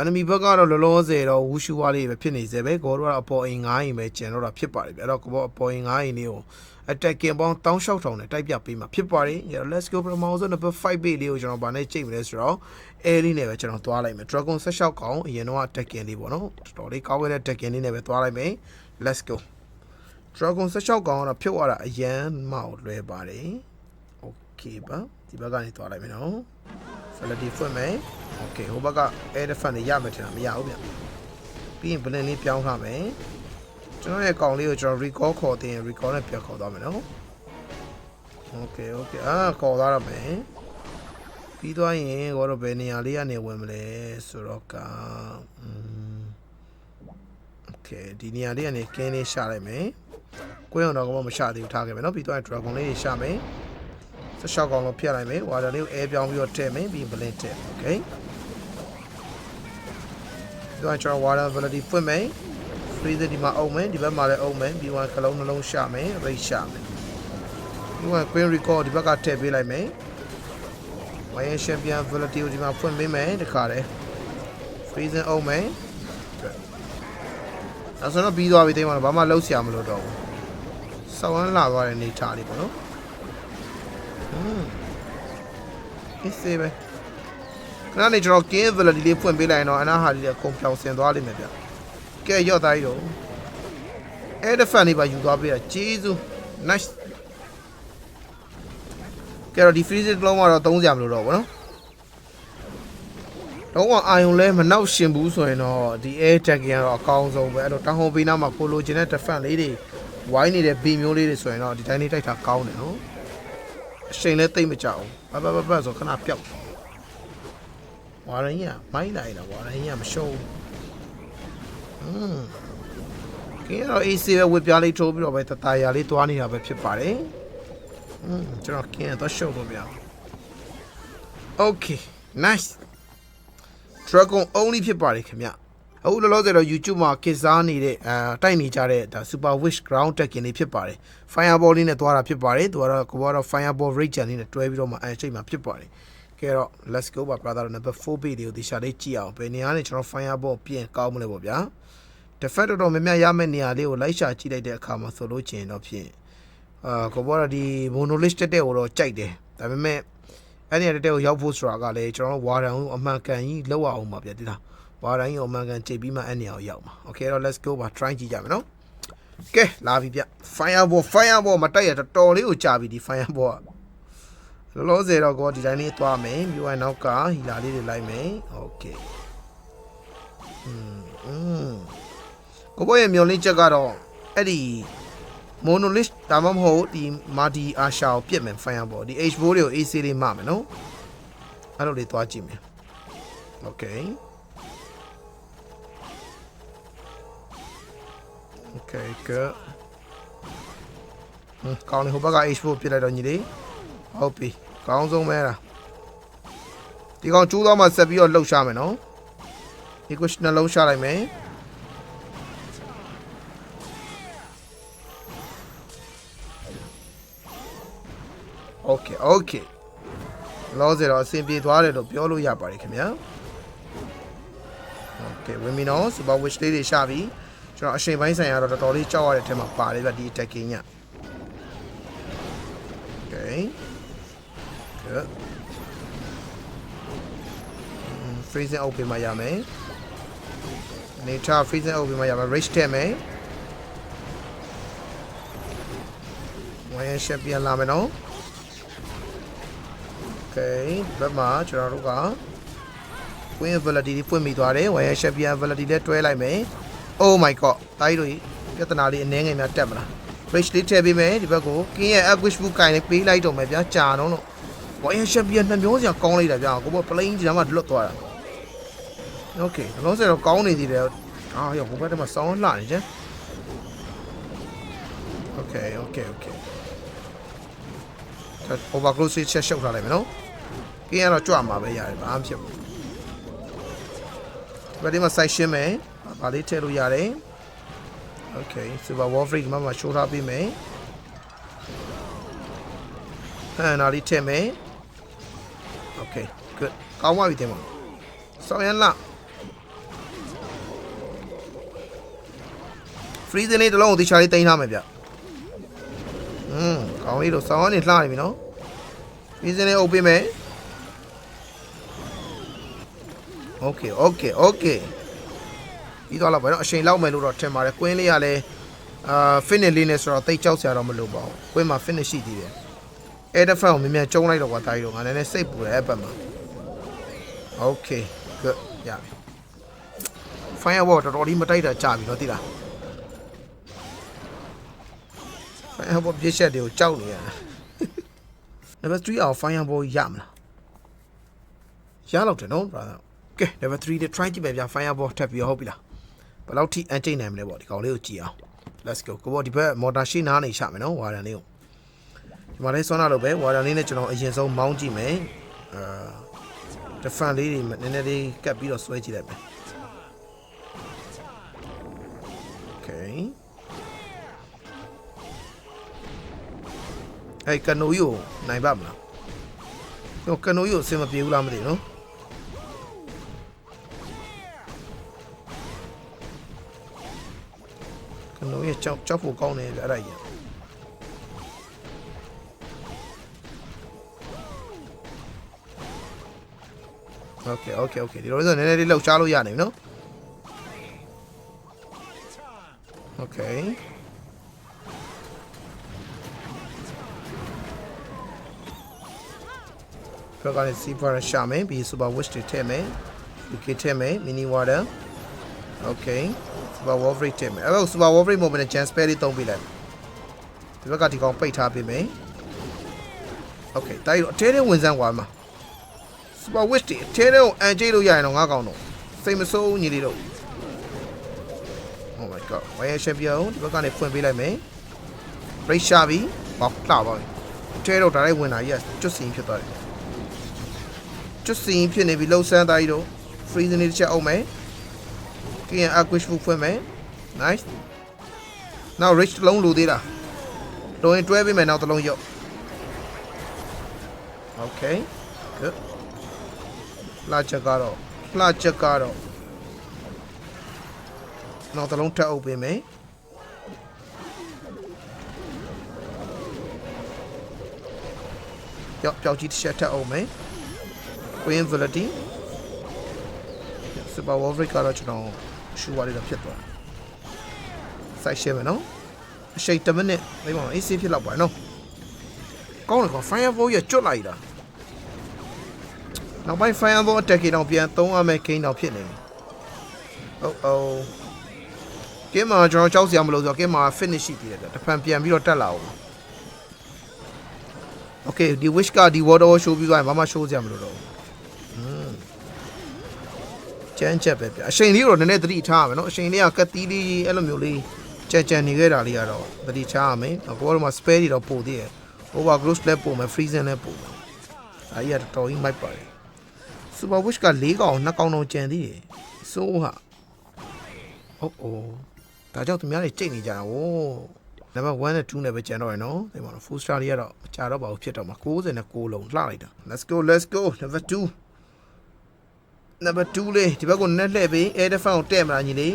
enemy ဘက်ကတော့လောလောဆယ်တော့ဝူရှူဝါလေးပဲဖြစ်နေစေပဲကိုတို့ကတော့အပေါ်အိမ်9အိမ်ပဲကျန်တော့တာဖြစ်ပါတယ်ဗျအဲ့တော့ကိုဘောအပေါ်အိမ်9အိမ်လေးကို attacking ပေါင်း16000နဲ့တိုက်ပြပေးမှာဖြစ်ပါတယ်အဲ့တော့ let's go ပထမဆုံး number 5 base လေးကိုကျွန်တော်ဗာနဲ့ချိန်မလဲဆိုတော့ air လေးနဲ့ပဲကျွန်တော်သွားလိုက်မယ် dragon 16ကောင်အရင်တော့ attacking လေးပေါ့နော်တော်တော်လေးကောင်းခဲ့တဲ့ attacking လေးနဲ့ပဲသွားလိုက်မယ် let's go dragon 16ကောင်ကတော့ဖြုတ်ရတာအရန်မောက်လွဲပါတယ် okay ပါဒီဘက်ကနေသွားလိုက်မယ်နော် Felity ဖွင့်မယ် okay ဟိုဘက်က air defense တွေရမယ်ထင်တာမရဘူးဗျပြီးရင် blend လေးပြောင်းထားမယ်ကျွန်တော်ရဲ့ကောင်လေးကိုကျွန်တော် recall ခေါ်တင်ရင် recall နဲ့ပြန်ခေါ်သွားမယ်နော် okay okay အာခေါ်သွားတော့မယ်ပြီးသွားရင်ကိုတော့ဘယ်နေရာလေးကနေဝင်မလဲဆိုတော့ကอืม okay ဒီနေရာလေးကနေကင်းလေးရှာလိုက်မယ်ကိုရုံတော့ကမရှာသေးဘူးထားခဲ့မယ်နော်ပြီးသွားရင် dragon လေးတွေရှာမယ် ဆက်ရှောက်ကောင်လို့ဖျက်လိုက်မယ် water လေးကို air ပြောင်းပြီးတော့ထည့်မယ်ပြီးရင် blend ထည့် okay ဒီတော့ကျွန်တော် water ability ဖွင့်မယ် freezer ဒီမှာအုံမယ်ဒီဘက်မှာလည်းအုံမယ်ပြီးတော့ကလုံးနှလုံးရှာမယ် rate ရှာမယ်ပြီးတော့ queen record ဒီဘက်ကထည့်ပေးလိုက်မယ် Wire champion ability ကိုဒီမှာဖွင့်ပေးမယ်တခါတည်း freezer အုံမယ်အဲ့ဆိုတော့ပြီးသွားပြီတိတ်မှာဘာမှလုံးဆရာမလို့တော့ဘူးစောင်းလာသွားတဲ့နေထားလေးပေါ့နော်อืม အေးစေးပဲခဏနေကျွန်တော် game ability လေးဖွင့်ပေးလိုက်ရင်တော့အနာဟာလေးလည်းခုံပြောင်ဆင်သွားလိမ့်မယ်ဗျကဲရော့သားကြီးတော့ air defense လေးပါယူသွားပေးတာဂျေဇူး nice ကဲတော့ဒီ freeze တစ်လုံးကတော့သုံးစရာမလိုတော့ဘူးနော်တော့ကအာယုံလဲမနောက်ရှင်ဘူးဆိုရင်တော့ဒီ air tag ကတော့အကောင်းဆုံးပဲအဲ့တော့တောင်ဟော်ပေးနာမှာကိုလိုချင်တဲ့ defense လေးတွေဝိုင်းနေတဲ့ B မျိုးလေးတွေဆိုရင်တော့ဒီတိုင်းလေးတိုက်တာကောင်းတယ်နော် အချိန်လဲတိတ်မကြအောင်ဘဘဘဘဆိုခဏပျောက်ဝါရင်ကမိုင်းလိုက်တာဝါရင်ကမရှုံးอืมကဲတော့ AC ပဲဝစ်ပြားလေးထိုးပြီးတော့ပဲတတရာလေးသွားနေတာပဲဖြစ်ပါတယ် อืมကျွန်တော်ကင်းတော့ရှုပ်လို့ပြအောင် Okay nice Dragon only ဖြစ်ပါတယ်ခင်ဗျ အခုလောလောဆယ်တော့ YouTube မှာကစားနေတဲ့အာတိုက်နေကြတဲ့ဒါ Super Wish Ground Tekken လေးဖြစ်ပါတယ် Fireball လေးနဲ့သွားတာဖြစ်ပါတယ်သူကတော့ကိုကတော့ Fireball Rage လေးနဲ့တွဲပြီးတော့မှအဲချိန်မှာဖြစ်ပါတယ်ကဲတော့ let's go ပါ brother number 4 page တွေကိုဒီရှာလေးကြည့်အောင်ဘယ်နေရာနဲ့ကျွန်တော် Fireball ပြင်ကောင်းမလဲပေါ့ဗျာ defect တော့များများရမယ့်နေရာလေးကိုလိုက်ရှာကြည့်လိုက်တဲ့အခါမှာဆိုလို့ချင်တော့ဖြင့်အာကိုဘောရဒီ monolith တက်တဲ့ကိုတော့ကြိုက်တယ်ဒါပေမဲ့အဲ့ဒီတက်တဲ့ကိုရောက်ဖို့ဆိုတာကလည်းကျွန်တော်တို့ဝါရန်ကိုအမှန်ကန်ကြီးလောက်အောင်ပါဗျဒီလား ဝါရန်ကြီးကိုအမှန်ကန်ကြိတ်ပြီးမှအဲ့နေရာကိုရောက်မှာ okay တော့ let's go ပါ try ကြည့်ကြမယ်နော်ကဲလာပြီဗျ fireball fireball မတိုက်ရတော်တော်လေးကိုကြာပြီဒီ fireball ကလောလောဆယ်တော့ကိုဒီတိုင်းလေးသွားမယ်မြို့ဝိုင်းနောက်ကဟီလာလေးတွေလိုက်မယ် okay อืมอืมကိုဘောရဲ့မျောလင်းချက်ကတော့အဲ့ဒီ monolith ဒါမှမဟုတ်ဒီ mardi asha ကိုပြစ်မယ် fire ပေါ့ဒီ h4 တွေကို ac လေးမှမယ်နော်အဲ့လိုလေးသွားကြည့်မယ် okay okay good ဟမ်ကောင်းနေဟိုဘက်က h4 ပြစ်လိုက်တော့ညီလေးဟုတ်ပြီကောင်းဆုံးပဲလားဒီကောင်ကျိုးသွားမှဆက်ပြီးတော့လှုပ်ရှားမယ်နော်ဒီကိုနှလုံးရှာလိုက်မယ် Okay okay လောဆယ်တော့အဆင်ပြေသွားတယ်လို့ပြောလို့ရပါတယ်ခင်ဗျာ Okay ဝင်ပြီနော် Super Wish လေးတွေရှာပြီ ကျွန်တော်အချိန်ပိုင်းဆိုင်ရာတော့တော်တော်လေးကြောက်ရတဲ့အထက်မှာပါတယ်ဗျဒီ attacking ည Okay Good Mm, freezing open မှာရမယ်နေချာ freezing open မှာရမယ် rage ထည့်မယ်ဝိုင်းရှက်ပြန်လာမယ်နော် Okay ဘက်မှာကျွန်တော်တို့က Queen Ability တွေဖွင့်မိသွားတယ် Wire Champion Ability လည်းတွဲလိုက်မယ် Oh my god တိုင်းတို့ပြဿနာလေးအနည်းငယ်များတက်မလား Bridge လေးထည့်ပေးမယ်ဒီဘက်ကို King ရဲ့ Ambush Book ကင်လေးပေးလိုက်တော့မယ်ဗျာကြာတော့တော့ Wire Champion နှမျိုးစရာကောင်းလိုက်တာဗျာကိုဘော plane ဒီမှာလွတ်သွားတာ Okay လုံးစတော့ကောင်းနေသေးတယ်အာရောဟိုဘက်တမှာစောင်းလှနေချင် Okay okay okay overclose ချက်ရှုပ်ထားလိုက်မယ်နော်ကင်းကတော့ကြွမှာပဲရတယ်ဘာမှဖြစ်ဘူးဒီဘက်ဒီမှာ site ရှင်းမယ် ဒါလေးထည့်လို့ရတယ် okay super wall free ဒီမှာမှာ show ထားပေးမယ်ဟန်ဒါလေးထည့်မယ် okay good ကောင်းပါပြီတင်ပါဆောင်းရန်လား free လေးတစ်လုံးကိုဒီချာလေးတင်ထားမယ်ဗျอืมကောင်းလေးတော့ဆောင်းရန်နေလှနေပြီနော် free လေးအုပ်ပေးမယ် okay okay okay ပြီးတော့တော့ဘယ်တော့အချိန်လောက်မယ်လို့တော့ထင်ပါတယ်ကွင်းလေးကလည်းအာ finish လေးနဲ့ဆိုတော့တိတ်ကြောက်စရာတော့မလိုပါဘူးကွင်းမှာ finish ရှိသေးတယ် elephant ကိုမြင်မြန်ကျုံလိုက်တော့ကွာတာကြီးတော့ငါလည်းစိတ်ပူတယ်အဲ့ဘက်မှာ okay good ရပြီ fireball တော်တော်လေးမတိုက်တာကြာပြီနော်သိလား fireball ပြည့်ချက်တွေကိုကြောက်နေရတာ level 3အောင် fireball ရမလားရတော့တယ်နော် brother ကဲ level 3နဲ့ try ကြည့်မယ်ဗျာ fireball ထပ်ပြီးဟုတ်ပြီလား ဘယ်လောက်ထိအန်ကျိတ်နိုင်မလဲပေါ့ဒီကောင်လေးကိုကြည့်အောင် let's go ကိုဘောဒီဘက် motor ရှိနားနေချမယ်နော်ဝါရန်လေးကိုဒီမှာလေးဆွမ်းလာလို့ပဲဝါရန်လေးနဲ့ကျွန်တော်အရင်ဆုံးမောင်းကြည့်မယ်အာ defend လေးတွေနည်းနည်းလေးကပ်ပြီးတော့ဆွဲကြည့်လိုက်မယ် okay အဲ့ကနိုယိုနိုင်ပါမလားကျွန်တော်ကနိုယိုအဆင်မပြေဘူးလားမသိဘူးနော် ကနိုရဲ့ကြောက်ကြောက်ဖို့ကောင်းတယ်ဗျအဲ့ဒါကြီး โอเคโอเคโอเคဒီလိုဆိုနည်းနည်းလေးလှုပ်ရှားလို့ရနိုင်ပြီနော်โอเคဖက်ကနေစီဖာရှာမယ်ပြီးစူပါဝစ်တွေထည့်မယ်ဒီကထည့်မယ်မီနီဝါတာโอเค Super Wolverine တင်မယ်အဲ့တော့ Super Wolverine မို့မနဲ့ Jan Spell လေးသုံးပေးလိုက်ဒီဘက်ကဒီကောင်ပိတ်ထားပေးမယ် Okay တိုက်တော့အထဲထဲဝင်စမ်းသွားမှာ Super Witch တင်အထဲထဲကိုအန်ကျိလို့ရရင်တော့ငါကောင်တော့စိတ်မစိုးဘူးညီလေးတို့ Oh my god ဝိုင်း champion ဒီဘက်ကနေဖွင့်ပေးလိုက်မယ် Break ရှာပြီဘာလှပါ့အထဲတော့ဒါလိုက်ဝင်လာကြီးကကျွတ်စင်ဖြစ်သွားတယ်ကျွတ်စင်ဖြစ်နေပြီလှုပ်ဆန်းသားကြီးတို့ freeze နေတစ်ချက်အောင်မယ် ကင်း aquish ဖူဖွင့်မယ် nice now rich တစ်လုံးလိုသေးတာလိုရင်တွဲပေးမယ်နောက်တစ်လုံးရုပ် okay good လှချက်ကတော့လှချက်ကတော့နောက်တစ်လုံးထပ်အုပ်ပေးမယ်ပျောက်ပျောက်ကြီးတစ်ချက်ထပ်အုပ်မယ် Queen Velity Super Wolverine ကတော့ကျွန်တော် ရှူဝါလေးတော့ဖြစ်သွားစိုက်ရှင်းမယ်နော်အရှိန်10မိနစ်သိပါမအေးဆေးဖြစ်တော့ပါနော်ကောင်းတယ်ကော Fireball ရကျွတ်လိုက်တာနောက်ပိုင်း fireball attack တော့ပြန်သုံးရမယ် gain တော့ဖြစ်နေပြီ။ဟုတ်ဟုတ်။ကင်းမှာကျွန်တော်ကြောက်စရာမလိုဆိုတော့ကင်းမှာ finish ရှိသေးတယ်ဗျ။တစ်ဖန်ပြန်ပြီးတော့တက်လာအောင်။ Okay ဒီ wish ကဒီ water show ပြီးသွားရင်ဘာမှ show စရာမလိုတော့ဘူး။อืม ကျန်းချက်ပဲဗျ။အချိန်လေးတော့နည်းနည်းသတိထားရမယ်နော်။အချိန်လေးကကက်သီးလေးအဲ့လိုမျိုးလေးကြံကြံနေခဲ့တာလေးကတော့သတိထားရမယ်။အခုတော့မှ spare တွေတော့ပို့သေးတယ်။ over growth လည်းပို့မယ် freezing လည်းပို့မယ်။အဲ့ဒီကတော်တော်ကြီးမိုက်ပါတယ်။ Super Wish က၄កောင်2កောင်တော့ကျန်သေးတယ်။စိုးဟာ။ဟုတ်အိုးဒါကြောင့်သူများတွေကြိတ်နေကြတာ။ဝိုး။ Number 1နဲ့2နဲ့ပဲကျန်တော့ရနော်။ဒီမှာ full star တွေကတော့မကြတော့ပါဘူးဖြစ်တော့မှာ69လုံးလှလိုက်တာ။ Let's go let's go number 2 number 2လေးဒီဘက်ကိုနက်လှည့်ပြီး air defense ကိုတဲ့မလားညီလေး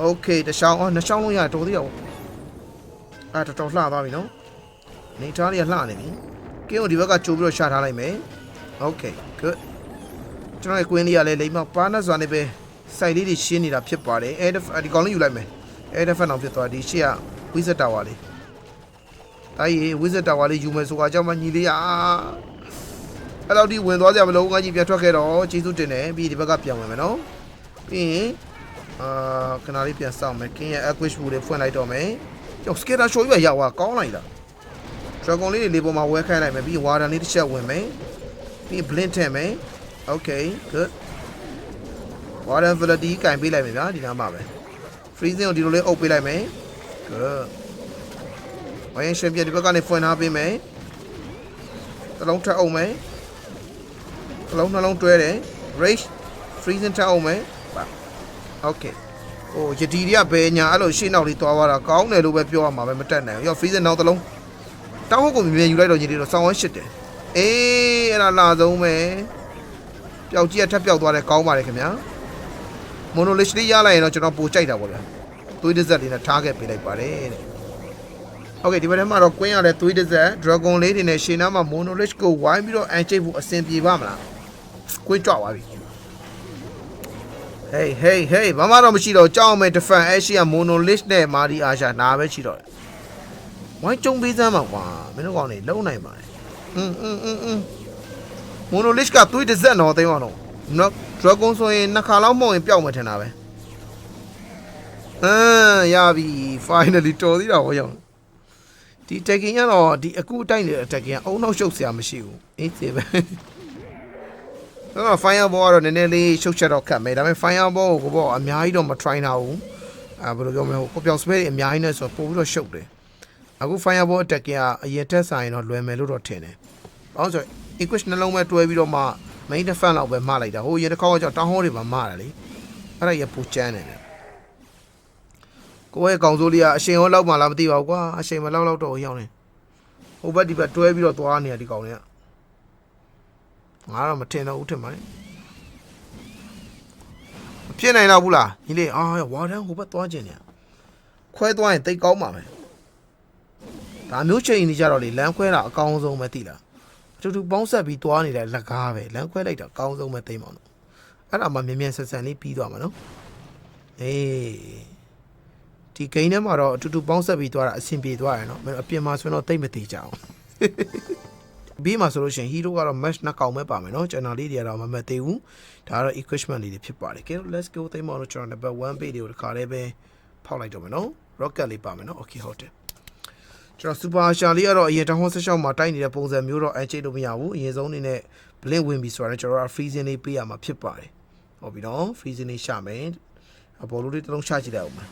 ။ Okay တချောင်းအော်နှစ်ချောင်းလုံးရတော်သေးရော။အာတော်တော်လှသွားပြီနော်။နေသားလေးကလှနေပြီ။ကင်းကိုဒီဘက်ကကြိုးပြီးတော့ရှာထားလိုက်မယ်။ Okay good ကျွန်တော်ရဲ့ကွင်းလေးကလည်းလိမ္မာပါနတ်စွာနဲ့ပဲစိုက်လေးတွေရှင်းနေတာဖြစ်ပါတယ်အဲဒီကောင်လေးယူလိုက်မယ်အဲဒဖက်အောင်ဖြစ်သွားဒီရှေ့ကဝိဇက်တာဝါလေးတာကြီးဝိဇက်တာဝါလေးယူမယ်ဆိုတာကြောင့်မညီလေးอ่ะ အဲ့တော့ဒီဝင်သွားကြမလို့ငါကြီးပြန်ထွက်ခဲ့တော့ကျေးဇူးတင်တယ်ပြီးဒီဘက်ကပြန်ဝင်မယ်နော်ပြီးရင်အာခဏလေးပြန်စောင့်မယ်ကင်းရဲ့ aquish food တွေဖွင့်လိုက်တော့မယ်ကျော် skater show ကြီးပဲရောက်သွားကောင်းလိုက်တာ dragon လေးတွေလေးပေါ်မှာဝဲခိုင်းလိုက်မယ်ပြီး water လေးတစ်ချက်ဝင်မယ်ပြီး blink ထည့်မယ် Okay good Water Velity ကင်ပေးလိုက်မယ်ဗျာဒီနားမှာပဲ Freezing ကိုဒီလိုလေးအုပ်ပေးလိုက်မယ် Good ဝိုင်းရှင်ပြဒီဘက်ကနေဖွင့်ထားပေးမယ်တစ်လုံးထပ်အုပ်မယ် တစ်လုံးနှလုံးတွဲတယ် Rage Freezing ထပ်အုပ်မယ်ပါ Okay ဟိုယတီတွေကဘယ်ညာအဲ့လိုရှေ့နောက်လေးသွားသွားတာကောင်းတယ်လို့ပဲပြောရမှာပဲမတက်နိုင်ဘူးရော Freezing နောက်တစ်လုံးတောင်းဟုတ်ကိုမြင်မြင်ယူလိုက်တော့ညီလေးတော့စောင်းဝမ်းရှစ်တယ်အေးအဲ့ဒါလာဆုံးပဲပျောက်ကြီးကထပ်ပျောက်သွားတယ်ကောင်းပါတယ်ခင်ဗျာမိုနိုလစ်လေးရလိုက်ရင်တော့ကျွန်တော်ပိုကြိုက်တာပေါ့ဗျာသူ သွေးတစ်ဆက်လေးနဲ့ထားခဲ့ပေးလိုက်ပါတယ်တဲ့โอเคဒီဘက်ထဲမှာတော့ကွင်းရတဲ့သွေးတစ်ဆက် dragon လေးတွေနဲ့ရှေ့နားမှာ monolith ကိုဝိုင်းပြီးတော့အန်ချိတ်ဖို့အဆင်ပြေပါမလား ကွင်းကြွသွားပြီ hey hey hey ဘာမှတော့မရှိတော့ကြောက်အောင်မဲ့ defend အဲ့ရှိက monolith နဲ့ mari asha နားပဲရှိတော့တယ်ဝိုင်းကြုံပေးစမ်းပါကွာမင်းတို့ကောင်နေလုံနိုင်ပါတယ်อืมอืมอืมอืม monolith ကသွေးတစ်ဆက်တော့သိမ်းအောင်တော့နော် dragon ဆိုရင်နှစ်ခါလောက်မှုန်ရင်ပျောက်မှထင်တာပဲအမ်ရပြီ finally တော်သေးတာဟောရောက်ဒီ tagging ကတော့ဒီအခုအတိုက်နေတဲ့ tagging ကအုံနောက်ရှုပ်စရာမရှိဘူးအေးစေပဲ တော့ fireball ကတော့နည်းနည်းလေးရှုပ်ချက်တော့ခတ်မယ်ဒါပေမဲ့ fireball ကိုကိုပေါ့အများကြီးတော့မ try နိုင်ဘူးအဲဘယ်လိုပြောမလဲဟိုကိုပြောင် spell တွေအများကြီးနဲ့ဆိုတော့ပို့ပြီးတော့ရှုပ်တယ်အခု fireball attack ကအရင်တက်ဆိုင်တော့လွယ်မယ်လို့တော့ထင်တယ်ဘာလို့ဆို equish နှလုံးပဲတွဲပြီးတော့မှ main defense လောက်ပဲမလိုက်တာဟိုရင်တစ်ခေါက်ကကြောင့်တောင်းဟောတွေမှာမတာလေအဲ့ဒါရပူချမ်းနေတယ်ကိုယ့်ရဲ့ကောင်စိုးလေးကအရှင်ရောလောက်မှလားမသိပါဘူးကွာအရှင်မလောက်လောက်တော့ရောက်နေဟိုဘက်ဒီဘက်တွဲပြီးတော့သွားနေရဒီကောင်တွေက ငါတော့မထင်တော့ဘူးထင်ပါနဲ့မဖြစ်နိုင်တော့ဘူးလားညီလေးအာဝါတန်းဟိုဘက်သွားကျင်နေရခွဲသွားရင်တိတ်ကောင်းပါမယ်ဒါမျိုးချိန်နေကြတော့လေလမ်းခွဲတာအကောင်းဆုံးပဲသိလားတူတူပေါင်းဆက်ပြီးသွားနေတဲ့လက်ကားပဲလမ်းခွဲလိုက်တာအကောင်းဆုံးပဲသိမ်းပါတော့အဲ့ဒါမှမြင်မြန်ဆက်ဆန်လေးပြီးသွားမှာနော်အေးဒီဂိမ်းထဲမှာတော့အတူတူပေါင်းဆက်ပြီးသွားတာအဆင်ပြေသွားရယ်နော်အပြင်မှာဆိုရင်တော့တိတ်မသေးကြအောင် ဘေးမှာဆိုလို့ရှိရင် hero ကတော့ match နှစ်ကောင်ပဲပါမယ်နော်ကျွန်တော်လေးတွေကတော့မမသေးဘူးဒါကတော့ equipment လေးတွေဖြစ်ပါတယ်ကဲ let's go သိမ်းပါတော့ကျွန်တော် number 1 page တွေကိုတစ်ခါလေးပဲဖောက်လိုက်တော့မယ်နော် rocket လေးပါမယ်နော် okay ဟုတ်တယ်ကျွန်တော်စူပါရှာလေးကတော့အရင်တောင်ဟောဆက်ရှောက်မှာတိုက်နေတဲ့ပုံစံမျိုးတော့အချိတ်လို့မရဘူးအရင်ဆုံးအနေနဲ့ blink ဝင်ပြီဆိုတာနဲ့ကျွန်တော်က freezing လေးပေးရမှာဖြစ်ပါတယ်ဟုတ်ပြီနော် freezing လေးရှာမယ်အပေါ်လို့လေးတစ်လုံးရှာကြည့်လိုက်အောင်မယ်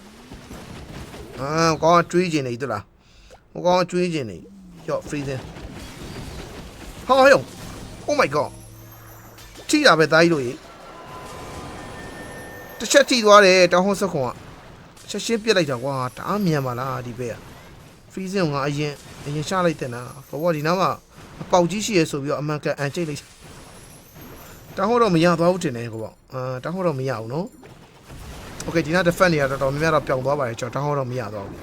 အာကောင်းကျွေးကျင်နေတူလားဟိုကောင်းကျွေးကျင်နေရော့ freezing ဟာဟဲ့ Oh my god ထိတာပဲတားကြီးလို့ရေတစ်ချက်ထိသွားတယ်တောင်းဟွန်းစက်ခွန်ကချက်ရှင်းပြစ်လိုက်တာကွာတအားမြန်ပါလားဒီဘက်က freezing ကအရင်အရင်ရှာလိုက်တဲ့နာဘောဘောဒီနားမှာအပေါက်ကြီးရှိရဆိုပြီးတော့အမှန်ကန်အန်ကျိတ်လိုက်တောင်းဟွန်းတော့မရသွားဘူးတင်တယ်ကိုပေါ့အာတောင်းဟွန်းတော့မရဘူးနော် Okay ဒီနား defend တွေကတော်တော်များများတော့ပြောင်းသွားပါတယ်ကျွန်တော်တောင်းဟွန်းတော့မရသွားဘူး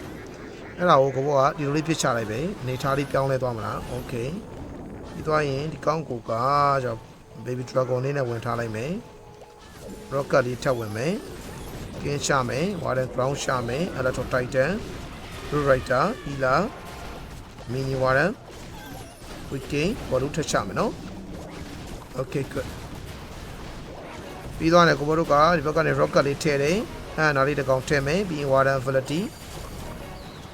အဲ့ဒါကိုကိုဘောကဒီလိုလေးပြစ်ချလိုက်ပဲနေသားလေးပြောင်းလဲသွားမလား Okay ပြီးသွားရင်ဒီကောင်းကိုကကျွန်တော် baby dragon လေးနဲ့ဝင်ထားလိုက်မယ် rocket လေးထပ်ဝင်မယ်ကင်းရှာမယ် warden ground ရှာမယ် electro titan Blue Rider, Healer, Mini Warren, Quick Game, ဘောလုံးထက်ချမယ်နော် Okay good ပြီးသွားတယ်ကိုဘောတို့ကဒီဘက်ကနေ rocket လေးထည့်တယ်အဲနောက်လေးတစ်ကောင်ထည့်မယ်ပြီးရင် Warren Ability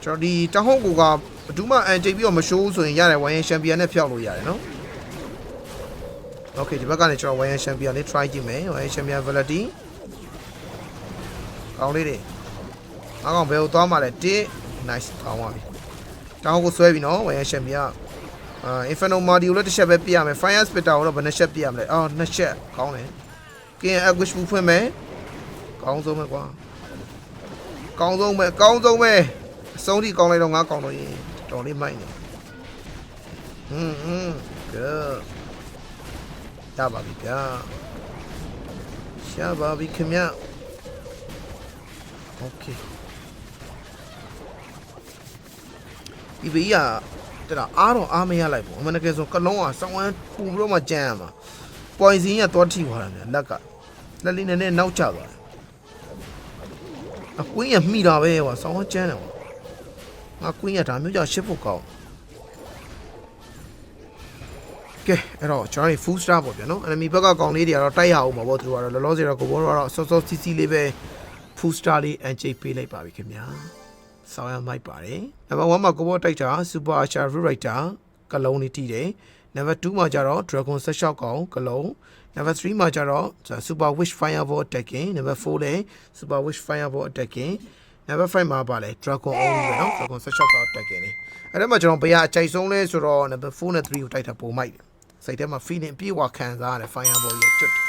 ကျွန်တော်ဒီတဟောင်းကိုက ဘဒူးမအန်ကြိတ်ပြီးတော့မရှိုးဆိုရင်ရတယ်ဝိုင်းရန်ချန်ပီယံနဲ့ဖျောက်လို့ရတယ်နော် Okay ဒီဘက်ကနေကျွန်တော်ဝိုင်းရန်ချန်ပီယံလေး try ကြည့်မယ်ဝိုင်းရန်ချန်ပီယံ Ability ကောင်းလေးတွေအားကောင်ဘယ်ကိုသွားမှလဲတစ် nice ကောင်းပါပြီတောင်းကိုဆွဲပြီနော်ဝယ်ရရှင်ပြအာ inferno module လည်းတစ်ချက်ပဲပြရမယ် fire spitter ကိုတော့ဘယ်နှချက်ပြရမလဲအော်နှစ်ချက်ကောင်းတယ်ကင်း anguish ဘူးဖွင့်မယ်ကောင်းဆုံးပဲကွာကောင်းဆုံးပဲကောင်းဆုံးပဲအဆုံးထိကောင်းလိုက်တော့ငါကောင်းတော့ရင် တော်လေးမိုက်နေဟွန်းဟွန်း good ရပါပြီဗျာရှာပါပြီခင်ဗျ okay ဒီဘေးကတဲ့တော့အားတော့အားမရလိုက်ဘူးအမှန်တကယ်ဆိုကလုံးကစောင်းဝမ်းပူပြီးတော့မှကြမ်းရမှာပွိုင်စင်းကသွားထိသွားတာမြန်လက်ကလက်လေးနဲ့နဲ့နောက်ကျသွားတယ်အကွင်းရမိတာပဲကွာစောင်းဝမ်းကြမ်းတယ်ကွာ ငါကွင်းရဒါမျိုးကြောင့်ရှစ်ဖို့ကောင်းကဲအဲ့တော့ကျွန်တော်တို့ full star ပေါ့ဗျာနော် enemy ဘက်ကကောင်လေးတွေကတော့တိုက်ရအောင်ပါပေါ့သူကတော့လောလောဆယ်တော့ကိုဘောတော့စောစောစီစီလေးပဲ full star လေးအန်ချိတ်ပေးလိုက်ပါပြီခင်ဗျာဆောင်းရမိုက်ပါတယ်နံပါတ်1မှာကိုဘောတိုက်တာ super archer writer ကလုံးလေးတီးတယ်နံပါတ်2မှာကျတော့ dragon ဆက်လျှောက်ကောင်ကလုံးနံပါတ်3မှာကျတော့ super wish fireball attacking နံပါတ်4လဲ super wish fireball attacking နံပါတ်5မှာပါလဲ dragon only ပဲเนาะ dragon ဆက်လျှောက်ကောင် attacking နေအဲ့ဒါမှကျွန်တော်ဘယ်အကြိုက်ဆုံးလဲဆိုတော့နံပါတ်4နဲ့3ကိုတိုက်တာပုံမိုက်တယ်စိတ်ထဲမှာ feeling ပြေဝခံစားရတယ် fireball ရဲ့ကျွတ်